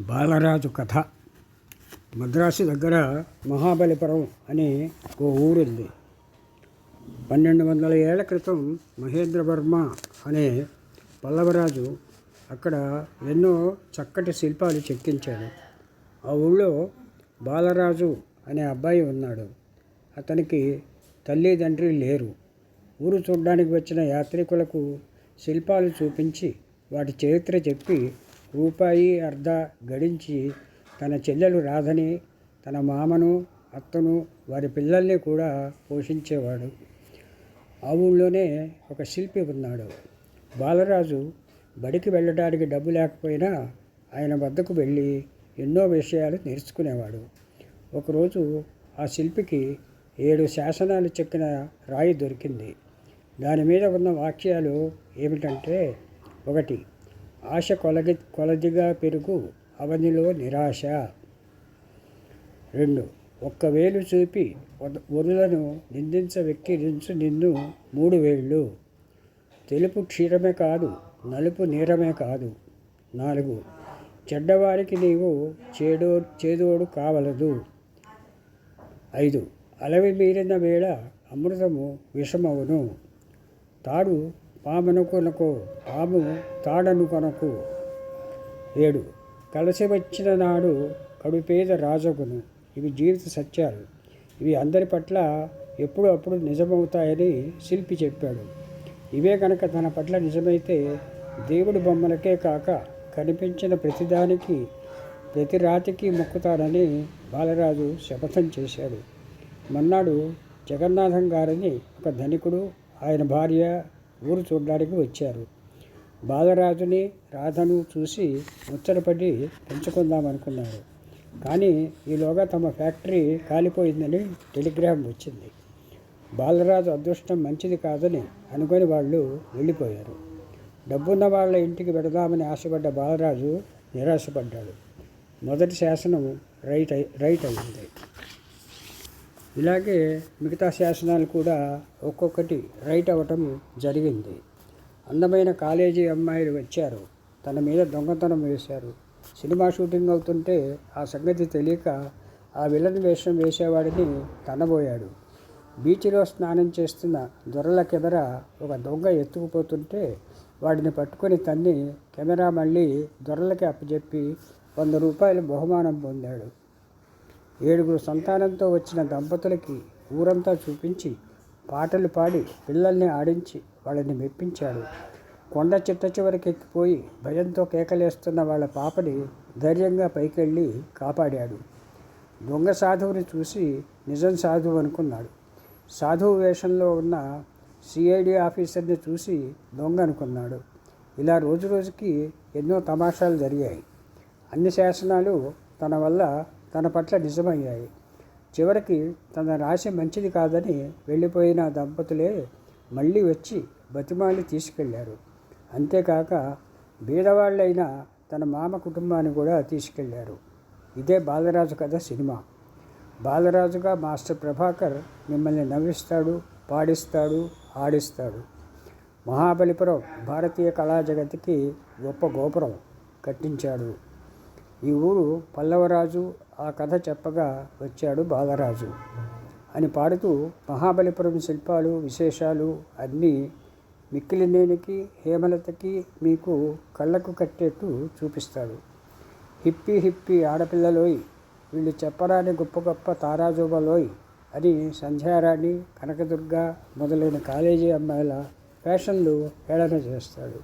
బాలరాజు కథ. మద్రాసు దగ్గర మహాబలిపురం అనే ఓ ఊరుంది. పన్నెండు వందల ఏళ్ళ క్రితం మహేంద్రవర్మ అనే పల్లవరాజు అక్కడ ఎన్నో చక్కటి శిల్పాలు చెక్కించాడు. ఆ ఊళ్ళో బాలరాజు అనే అబ్బాయి ఉన్నాడు. అతనికి తల్లి తండ్రి లేరు. ఊరు చూడడానికి వచ్చిన యాత్రికులకు శిల్పాలు చూపించి వాటి చరిత్ర చెప్పి రూపాయి అర్ధ గడించి తన చెల్లెలు రాధని తన మామను అత్తను వారి పిల్లల్ని కూడా పోషించేవాడు. ఆ ఊళ్ళోనే ఒక శిల్పి ఉన్నాడు. బాలరాజు బడికి వెళ్ళడానికి డబ్బు లేకపోయినా ఆయన వద్దకు వెళ్ళి ఎన్నో విషయాలు నేర్చుకునేవాడు. ఒకరోజు ఆ శిల్పికి ఏడు శాసనాలు చెక్కిన రాయి దొరికింది. దాని మీద ఉన్న వాక్యాలు ఏమిటంటే ఒకటి ఆశ కొలగి కొలదిగా పెరుగు అవనిలో నిరాశ. రెండు ఒక్క వేలు చూపి వరులను నిందించ వెక్కిరించు నిన్ను మూడు వేళ్ళు. తెలుపు క్షీరమే కాదు నలుపు నీరమే కాదు. నాలుగు చెడ్డవారికి నీవు చేడో చేదోడు కావలదు. ఐదు అలవి మీరిన వేళ అమృతము విషమవును. తాడు పామును కొనకు పాము తాడను కొనకు ఏడు. కలిసి వచ్చిన నాడు కడుపేద రాజగును. ఇవి జీవిత సత్యాలు. ఇవి అందరి పట్ల ఎప్పుడు అప్పుడు నిజమవుతాయని శిల్పి చెప్పాడు. ఇవే కనుక తన పట్ల నిజమైతే దేవుడి బొమ్మలకే కాక కనిపించిన ప్రతిదానికి ప్రతి రాతికి మొక్కుతాడని బాలరాజు శపథం చేశాడు. మన్నాడు జగన్నాథం గారిని ఒక ధనికుడు ఆయన భార్య ఊరు చూడడానికి వచ్చారు. బాలరాజుని రాధను చూసి ముచ్చటపడి పెంచుకుందామనుకున్నారు కానీ ఈలోగా తమ ఫ్యాక్టరీ కాలిపోయిందని టెలిగ్రామ్ వచ్చింది. బాలరాజు అదృష్టం మంచిది కాదని అనుకొని వాళ్ళు వెళ్ళిపోయారు. డబ్బున్న వాళ్ళ ఇంటికి పెడదామని ఆశపడ్డ బాలరాజు నిరాశపడ్డాడు. మొదటి శాసనం రైట్ రైట్ అయింది. ఇలాగే మిగతా శాసనాలు కూడా ఒక్కొక్కటి రైట్ అవ్వటం జరిగింది. అందమైన కాలేజీ అమ్మాయిలు వచ్చారు. తన మీద దొంగతనం వేశారు. సినిమా షూటింగ్ అవుతుంటే ఆ సంగతి తెలియక ఆ విలన్ వేషం వేసేవాడిని తనబోయాడు. బీచ్లో స్నానం చేస్తున్న దొరల కెమెర ఒక దొంగ ఎత్తుకుపోతుంటే వాడిని పట్టుకొని తన్ని కెమెరా మళ్ళీ దొరలకి అప్పచెప్పి వంద రూపాయలు బహుమానం పొందాడు. ఏడుగురు సంతానంతో వచ్చిన దంపతులకి ఊరంతా చూపించి పాటలు పాడి పిల్లల్ని ఆడించి వాళ్ళని మెప్పించాడు. కొండ చిట్ట చివరికి ఎక్కిపోయి భయంతో కేకలేస్తున్న వాళ్ళ పాపని ధైర్యంగా పైకెళ్ళి కాపాడాడు. దొంగ సాధువుని చూసి నిజం సాధువు అనుకున్నాడు. సాధువు వేషంలో ఉన్న సిఐడి ఆఫీసర్ని చూసి దొంగ అనుకున్నాడు. ఇలా రోజు రోజుకి ఎన్నో తమాషాలు జరిగాయి. అన్ని శాసనాలు తన వల్ల తన పట్ల నిజమయ్యాయి. చివరికి తన రాశి మంచిది కాదని వెళ్ళిపోయిన దంపతులే మళ్ళీ వచ్చి బతిమాలి తీసుకెళ్ళారు. అంతేకాక బీదవాళ్ళైన తన మామ కుటుంబాన్ని కూడా తీసుకెళ్ళారు. ఇదే బాలరాజు కథ సినిమా. బాలరాజుగా మాస్టర్ ప్రభాకర్ మిమ్మల్ని నవ్విస్తాడు పాడిస్తాడు ఆడిస్తాడు. మహాబలిపురం భారతీయ కళా జగతికి గొప్ప గోపురం కట్టించాడు. ఈ ఊరు పల్లవరాజు ఆ కథ చెప్పగా వచ్చాడు బాలరాజు అని పాడుతూ మహాబలిపురం శిల్పాలు విశేషాలు అన్నీ మిక్కిలినేనికి హేమలతకి మీకు కళ్ళకు కట్టేట్టు చూపిస్తాడు. హిప్పీ హిప్పీ ఆడపిల్లలోయ్ వీళ్ళు చెప్పరాని గొప్ప గొప్ప తారాజుబలోయ్ అని సంధ్యారాణి కనకదుర్గ మొదలైన కాలేజీ అమ్మాయిల ఫ్యాషన్లు హేళన చేస్తాడు.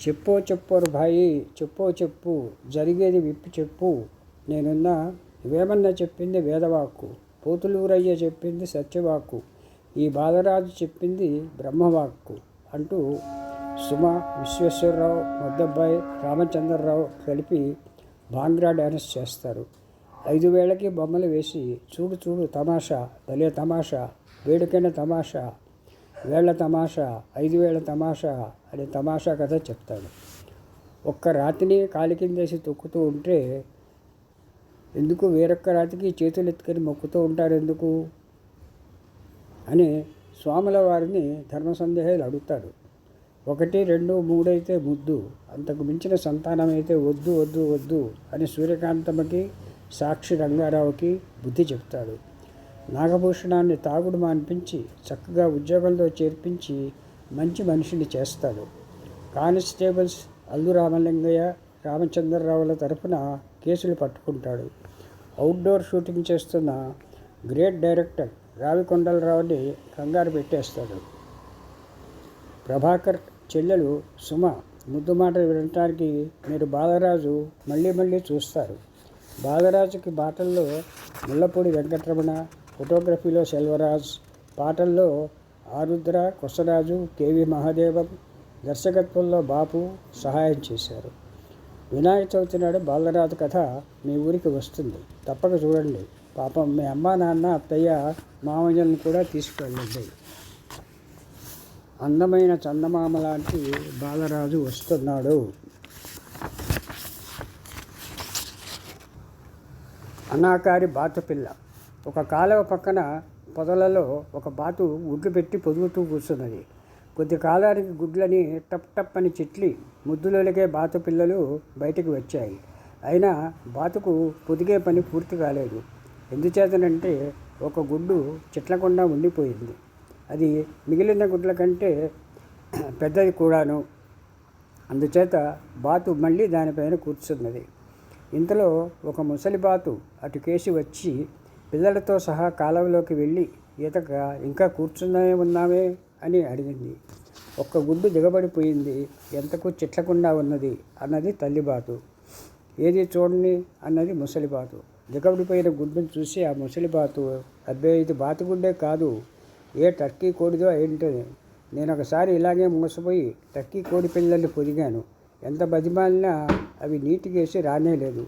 చెప్పో చెప్పోరు భాయి చెప్పో చెప్పు జరిగేది విప్పి చెప్పు. నేనున్న వేమన్న చెప్పింది వేదవాక్కు పోతులూరయ్య చెప్పింది సత్యవాక్కు ఈ బాలరాజు చెప్పింది బ్రహ్మవాక్కు అంటూ సుమ విశ్వేశ్వరరావు ముద్దబ్బాయి రామచంద్రరావు కలిపి భాంగ్రా డ్యాన్స్ చేస్తారు. ఐదు వేలకి బొమ్మలు వేసి చూడు చూడు తమాషా భలే తమాషా వేడుకైన తమాషా వేళ్ళ తమాషా ఐదు వేల తమాషా అనే తమాషా కథ చెప్తాడు. ఒక్క రాతిని కాలి కిందేసి తొక్కుతూ ఉంటే ఎందుకు వేరొక్క రాతికి చేతులు ఎత్తుకొని మొక్కుతూ ఉంటారు ఎందుకు? అని స్వాముల వారిని ధర్మ సందేహాలు అడుగుతాడు. ఒకటి రెండు మూడైతే ముద్దు అంతకు మించిన సంతానం అయితే వద్దు వద్దు వద్దు అని సూర్యకాంతమ్మకి సాక్షి రంగారావుకి బుద్ధి చెప్తాడు. నాగభూషణాన్ని తాగుడు మాన్పించి చక్కగా ఉద్యోగంలో చేర్పించి మంచి మనిషిని చేస్తాడు. కానిస్టేబుల్స్ అల్లు రామలింగయ్య రామచంద్రరావుల తరపున కేసులు పట్టుకుంటాడు. అవుట్డోర్ షూటింగ్ చేస్తున్న గ్రేట్ డైరెక్టర్ రావికొండలరావుని కంగారు పెట్టేస్తాడు. ప్రభాకర్ చెల్లెలు సుమ ముద్దు మాటలు వినటానికి మీరు బాలరాజు మళ్ళీ మళ్ళీ చూస్తారు. బాలరాజుకి బాటల్లో ముల్లపూడి వెంకటరమణ ఫోటోగ్రఫీలో సెల్వరాజ్ పాటల్లో ఆరుద్ర కొసరాజు కేవి మహాదేవం దర్శకత్వంలో బాపు సహాయం చేశారు. వినాయక చవితి నాడు బాలరాజు కథ మీ ఊరికి వస్తుంది. తప్పక చూడండి. పాపం మీ అమ్మ నాన్న అత్తయ్య మామయ్యలను కూడా తీసుకెళ్ళండి. అందమైన చందమామ లాంటి బాలరాజు వస్తున్నాడు. అనాకారి బాతపిల్ల. ఒక కాలువ పక్కన పొదలలో ఒక బాతు గుడ్లు పెట్టి పొదుగుతూ కూర్చున్నది. కొద్ది కాలానికి గుడ్లని టప్ టప్ అని చెట్లి ముద్దులోలిగే బాతు పిల్లలు బయటకు వచ్చాయి. అయినా బాతుకు పొదిగే పని పూర్తి కాలేదు. ఎందుచేతనంటే ఒక గుడ్డు చెట్లకుండా ఉండిపోయింది. అది మిగిలిన గుడ్ల కంటే పెద్దది కూడాను. అందుచేత బాతు మళ్ళీ దానిపైన కూర్చున్నది. ఇంతలో ఒక ముసలి బాతు అటు కేసి వచ్చి పిల్లలతో సహా కాలంలోకి వెళ్ళి ఈతక ఇంకా కూర్చునే ఉన్నామే అని అడిగింది. ఒక్క గుడ్డు దిగబడిపోయింది. ఎంతకు చిట్లకుండా ఉన్నది? అన్నది తల్లిబాతు. ఏది చూడండి? అన్నది ముసలిబాతు. దిగబడిపోయిన గుడ్డును చూసి ఆ ముసలిబాతు అబ్బే ఇది బాతుగుడ్డే కాదు. ఏ టర్కీ కోడిదో ఏంటో. నేను ఒకసారి ఇలాగే మోసపోయి టర్కీ కోడి పిల్లల్ని పొదిగాను. ఎంత బతిమాలినా అవి నీటికేసి రానేలేదు.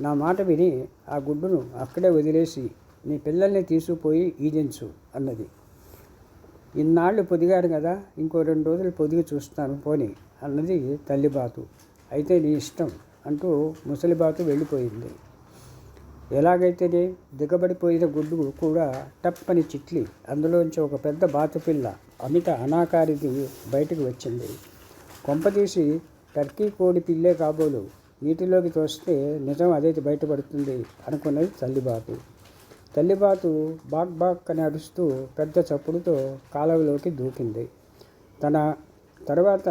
నా మాట విని ఆ గుడ్డును అక్కడే వదిలేసి నీ పిల్లల్ని తీసుకుపోయి ఈదించు అన్నది. ఇన్నాళ్ళు పొదిగారు కదా ఇంకో రెండు రోజులు పొదిగి చూస్తాను పోని అన్నది తల్లిబాతు. అయితే నీ ఇష్టం అంటూ ముసలిబాతు వెళ్ళిపోయింది. ఎలాగైతేనే దిగబడిపోయిన గుడ్డు కూడా టప్పని చిట్లి. అందులోంచి ఒక పెద్ద బాతుపిల్ల అమిత అనాకారిది బయటకు వచ్చింది. కొంపతీసి టర్కీ కోడి పిల్లే కాబోలు. నీటిలోకి చూస్తే నిజం అదే బయటపడుతుంది అనుకున్నది తల్లిబాతు. తల్లిబాతు బాక్ బాక్ అని అరుస్తూ పెద్ద చప్పుడుతో కాలువలోకి దూకింది. తన తర్వాత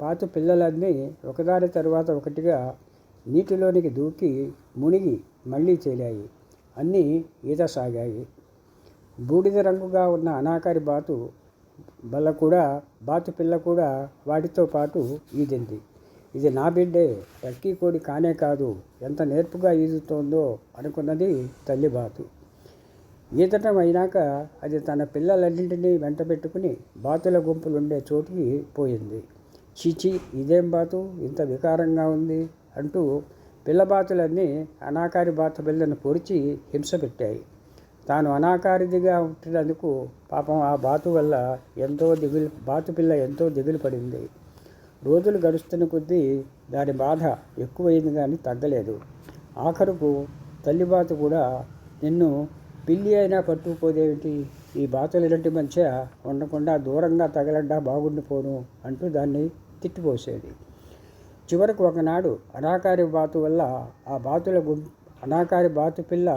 పాత పిల్లలన్నీ ఒకదాని తర్వాత ఒకటిగా నీటిలోనికి దూకి మునిగి మళ్ళీ చేరాయి. అన్నీ ఈత సాగాయి బూడిద రంగుగా ఉన్న అనాకారి బాతు బల్ల కూడా బాతు పిల్ల కూడా వాటితో పాటు ఈదింది. ఇది నా బిడ్డే టర్కీ కోడి కానే కాదు ఎంత నేర్పుగా ఈదుతోందో అనుకున్నది తల్లి బాతు ఈదటం అయినాక అది తన పిల్లలన్నింటినీ వెంట పెట్టుకుని బాతుల గుంపులుండే చోటుకి పోయింది. చీచి ఇదేం బాతు? ఇంత వికారంగా ఉంది అంటూ పిల్లబాతులన్నీ అనాకారి బాత పిల్లను పొడిచి హింస పెట్టాయి. తాను అనాకారిదిగా పుట్టినందుకు పాపం ఆ బాతు వల్ల ఎంతో దిగులు బాతు పిల్ల ఎంతో దిగులు పడింది రోజులు గడుస్తున్న కొద్దీ దాని బాధ ఎక్కువైంది కానీ తగ్గలేదు. ఆఖరుకు తల్లి బాతు కూడా నిన్ను పిల్లి అయినా పట్టుకుపోదేమిటి? ఈ బాతులన్నింటి మధ్య ఉండకుండా దూరంగా తగలడ్డా బాగుండిపోను అంటూ దాన్ని తిట్టిపోసేది. చివరకు ఒకనాడు అనాకారి బాతు వల్ల ఆ బాతుల గుంపు అనాకారి బాతు పిల్ల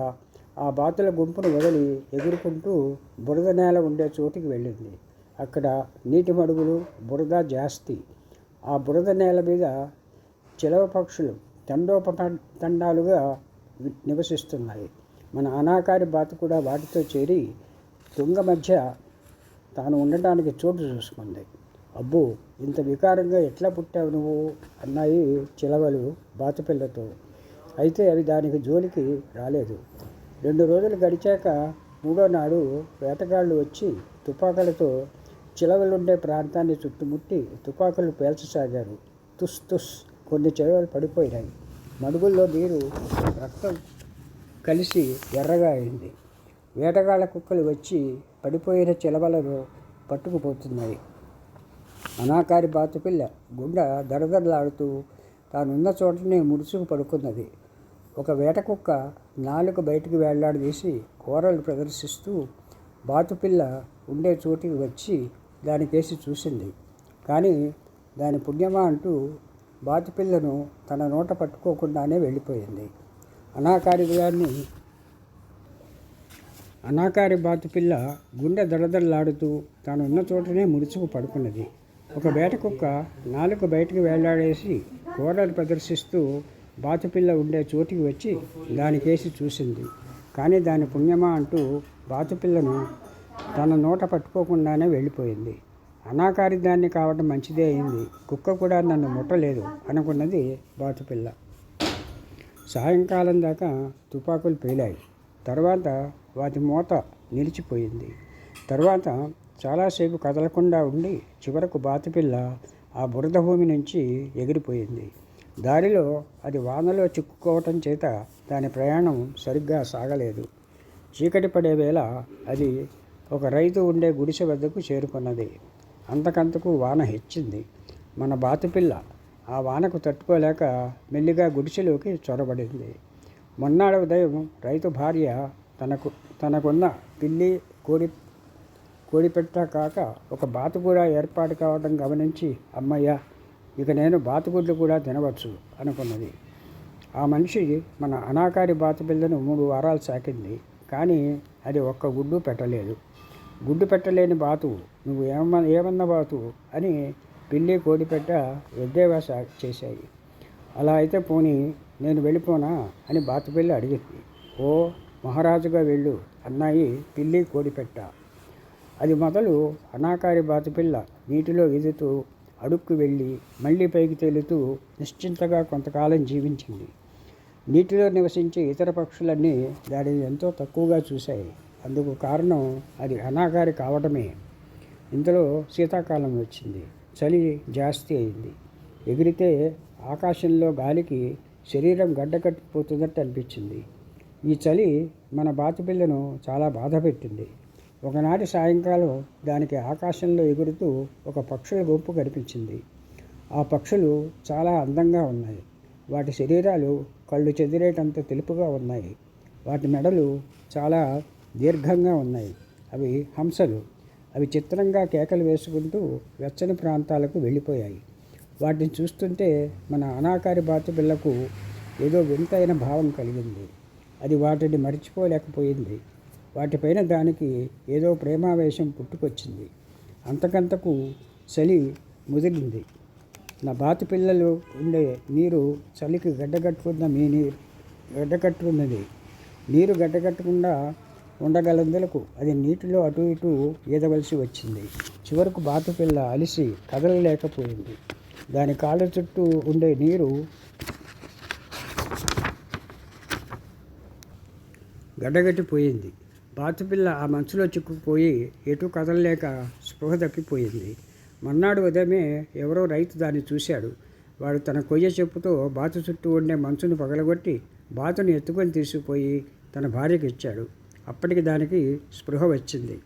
ఆ బాతుల గుంపును వదిలి ఎగురుకుంటూ బురద నేల ఉండే చోటికి వెళ్ళింది. అక్కడ నీటి మడుగులు బురద జాస్తి. ఆ బురద నేల మీద చిలవ పక్షులు తండోప తండాలుగా నివసిస్తున్నాయి. మన అనాకారి బాతు కూడా వాటితో చేరి తుంగ మధ్య తాను ఉండటానికి చోటు చూసుకుంది. అబ్బో ఇంత వికారంగా ఎట్లా పుట్టావు నువ్వు? అన్నాయి చిలవలు బాతుపిల్లతో అయితే అవి దానికి జోలికి రాలేదు. రెండు రోజులు గడిచాక మూడో నాడు వేటగాళ్ళు వచ్చి తుపాకులతో చిలవలుండే ప్రాంతాన్ని చుట్టుముట్టి తుపాకులు పేల్చసాగారు. తుస్ తుస్ కొన్ని చిలవలు పడిపోయినాయి. మడుగుల్లో నీరు రక్తం కలిసి ఎర్రగా అయింది. వేటగాళ్ళ కుక్కలు వచ్చి పడిపోయిన చిలవలను పట్టుకుపోతున్నాయి. అనాకారి బాతుపిల్ల గుండ దడదడలాడుతూ తానున్న చోటనే ముడుచుకు పడుకున్నది. ఒక వేట కుక్క నాలుక బయటికి వేళ్ళాడదీసి కూరలు ప్రదర్శిస్తూ బాతుపిల్ల ఉండే చోటికి వచ్చి దానికేసి చూసింది. కానీ దాని పుణ్యమా అంటూ బాతిపిల్లను తన నోట పట్టుకోకుండానే వెళ్ళిపోయింది. అనాకారి గారిని అనాకారి బాతుపిల్ల గుండె దడదడలాడుతూ తాను ఉన్న చోటనే ముడుచుకు పడుకున్నది. ఒక వేట కుక్క నాలుగు బయటకు వేలాడేసి కూరలు ప్రదర్శిస్తూ బాతుపిల్ల ఉండే చోటికి వచ్చి దానికేసి చూసింది. కానీ దాని పుణ్యమా అంటూ బాతుపిల్లను తన నోట పట్టుకోకుండానే వెళ్ళిపోయింది. అనాకారి దాన్ని కావడం మంచిదే అయింది. కుక్క కూడా నన్ను ముట్టలేదు అనుకున్నది బాతుపిల్ల. సాయంకాలం దాకా తుపాకులు పేలాయి. తర్వాత వాటి మూత నిలిచిపోయింది. తర్వాత చాలాసేపు కదలకుండా ఉండి చివరకు బాతుపిల్ల ఆ బురద భూమి నుంచి ఎగిరిపోయింది. దారిలో అది వానలో చిక్కుకోవటం చేత దాని ప్రయాణం సరిగ్గా సాగలేదు. చీకటి పడే వేళ అది ఒక రైతు ఉండే గుడిసె వద్దకు చేరుకున్నది. అంతకంతకు వాన హెచ్చింది. మన బాతుపిల్ల ఆ వానకు తట్టుకోలేక మెల్లిగా గుడిసెలోకి చొరబడింది. మొన్నాడు ఉదయం రైతు భార్య తనకు తనకున్న పిల్లి కోడి కోడిపెట్ట కాక ఒక బాతు కూడా ఏర్పాటు కావడం గమనించి అమ్మయ్య ఇక నేను బాతుగుడ్లు కూడా తినవచ్చు అనుకున్నది. ఆ మనిషి మన అనాకారి బాతుపిల్లను మూడు వారాలు సాకింది. కానీ అది ఒక్క గుడ్డు పెట్టలేదు. గుడ్డు పెట్టలేని బాతు నువ్వు ఏమ ఏమన్న బాతు అని పిల్లి కోడిపెట్ట ఎద్దేవా చేశాయి. అలా అయితే పోనీ నేను వెళ్ళిపోనా అని బాతుపిల్లి అడిగింది. ఓ మహారాజుగా వెళ్ళు అన్నాయి పిల్లి కోడిపెట్ట. అది మొదలు అనాకారి బాతుపిల్ల నీటిలో ఎదుతూ అడుక్కు వెళ్ళి మళ్ళీ పైకి తేలుతూ నిశ్చింతగా కొంతకాలం జీవించింది. నీటిలో నివసించే ఇతర పక్షులన్నీ దానిని ఎంతో తక్కువగా చూశాయి. అందుకు కారణం అది అనాకారి కావటమే. ఇంతలో శీతాకాలం వచ్చింది. చలి జాస్తి అయింది. ఎగిరితే ఆకాశంలో గాలికి శరీరం గడ్డకట్టిపోతున్నట్టు అనిపించింది. ఈ చలి మన బాతుపిల్లను చాలా బాధ పెట్టింది. ఒకనాటి సాయంకాలం దానికి ఆకాశంలో ఎగురుతూ ఒక పక్షుల గుంపు కనిపించింది. ఆ పక్షులు చాలా అందంగా ఉన్నాయి. వాటి శరీరాలు కళ్ళు చెదిరేటంత తెలుపుగా ఉన్నాయి. వాటి మెడలు చాలా దీర్ఘంగా ఉన్నాయి. అవి హంసలు. అవి చిత్రంగా కేకలు వేసుకుంటూ వెచ్చని ప్రాంతాలకు వెళ్ళిపోయాయి. వాటిని చూస్తుంటే మన అనాకారి బాతుపిల్లకు ఏదో వింతైన భావం కలిగింది. అది వాటిని మర్చిపోలేకపోయింది. వాటిపైన దానికి ఏదో ప్రేమావేశం పుట్టుకొచ్చింది. అంతకంతకు చలి ముదిరింది. నా బాతు పిల్లలు ఉండే నీరు చలికి గడ్డగట్టుకున్న మీ నీరు గడ్డకట్టుకున్నది నీరు గడ్డకట్టకుండా ఉండగలందులకు అది నీటిలో అటు ఇటు ఈదవలసి వచ్చింది. చివరకు బాతుపిల్ల అలిసి కదలలేకపోయింది. దాని కాళ్ళ చుట్టూ ఉండే నీరు గడ్డగట్టిపోయింది. బాతుపిల్ల ఆ మంచులో చిక్కుకుపోయి ఎటు కదలలేక స్పృహ తప్పిపోయింది. మర్నాడు ఉదయమే ఎవరో రైతు దాన్ని చూశాడు. వాడు తన కొయ్య చెప్పుతో బాతు చుట్టూ ఉండే మంచును పగలగొట్టి బాతుని ఎత్తుకొని తీసుకుపోయి తన భార్యకి ఇచ్చాడు అప్పటికి దానికి స్పృహ వచ్చింది.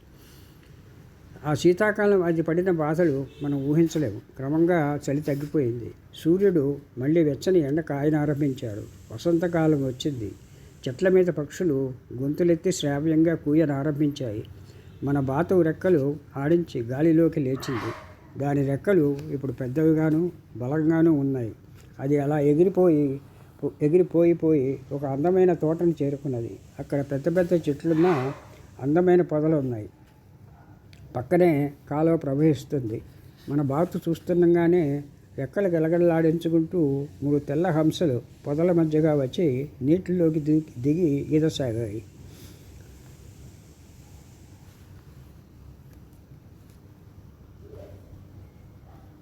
ఆ శీతాకాలం అది పడిన బాధలు మనం ఊహించలేము. క్రమంగా చలి తగ్గిపోయింది. సూర్యుడు మళ్ళీ వెచ్చని ఎండ కాయనారంభించాడు. వసంతకాలం వచ్చింది. చెట్ల మీద పక్షులు గొంతులెత్తి శ్రావ్యంగా కూయనారంభించాయి. మన బాతు రెక్కలు ఆడించి గాలిలోకి లేచింది. దాని రెక్కలు ఇప్పుడు పెద్దవిగాను బలంగాను ఉన్నాయి. అది అలా ఎగిరిపోయి ఎగిరిపోయిపోయి ఒక అందమైన తోటను చేరుకున్నది. అక్కడ పెద్ద పెద్ద చెట్లున్న అందమైన పొదలు ఉన్నాయి. పక్కనే కాలువ ప్రవహిస్తుంది. మన బాతు చూస్తుండగానే రెక్కలు గలగలలాడించుకుంటూ మూడు తెల్ల హంసలు పొదల మధ్యగా వచ్చి నీటిలోకి దిగి దిగి ఈదసాగాయి.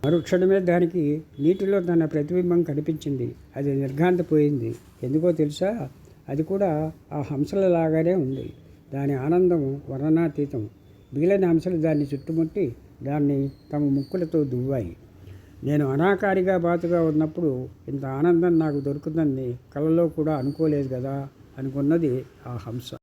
మరుక్షణమే దానికి నీటిలో తన ప్రతిబింబం కనిపించింది. అది నిర్ఘాంతపోయింది. ఎందుకో తెలుసా? అది కూడా ఆ హంసల లాగానే ఉంది. దాని ఆనందం వర్ణనాతీతం. మిగిలిన హంసలు దాన్ని చుట్టుముట్టి దాన్ని తమ ముక్కులతో దువ్వాయి. నేను అనాకారిగా బాతుగా ఉన్నప్పుడు ఇంత ఆనందం నాకు దొరుకుతుందని కలలో కూడా అనుకోలేదు కదా? అనుకున్నది ఆ హంస.